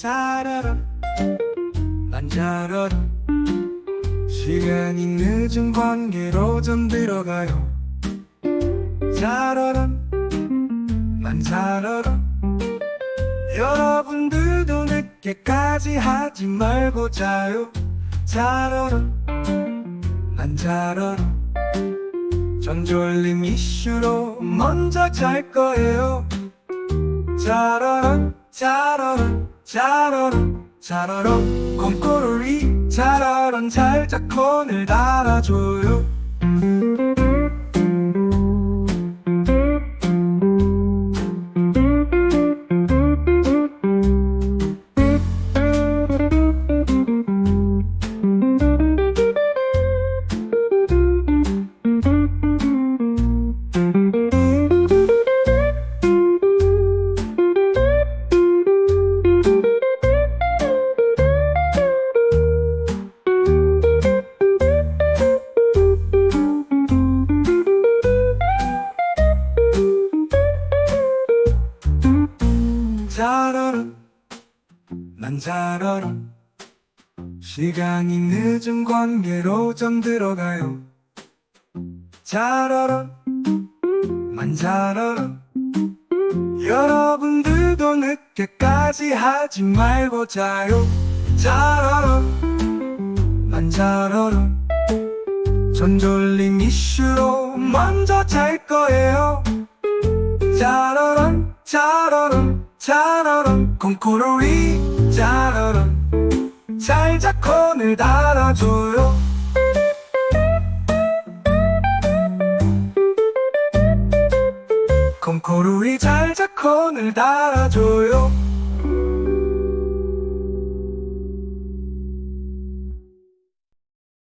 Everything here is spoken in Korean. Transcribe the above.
자라라. 만자라 시간이 늦은 관계로 좀 들어가요. 자라라. 난자라란 여러분들도 늦게까지 하지 말고 자요. 자라라. 만자라라. 전졸림 이슈로 먼저 잘 거예요. 자라라 자라라. 자라란 자라란 꼼꼬르리 자라란 잘자콘을 달아줘요 자라란 난 자라란 시간이 늦은 관계로 잠들어가요. 자라란 난 자라란 여러분들도 늦게까지 하지 말고 자요. 자라란 난 자라란 전졸림 이슈로 먼저 잘 거예요. 자라란 자라란 자라란 콩코로리 자라란 잘자콘을 달아줘요. 콩코로리 잘자콘을 달아줘요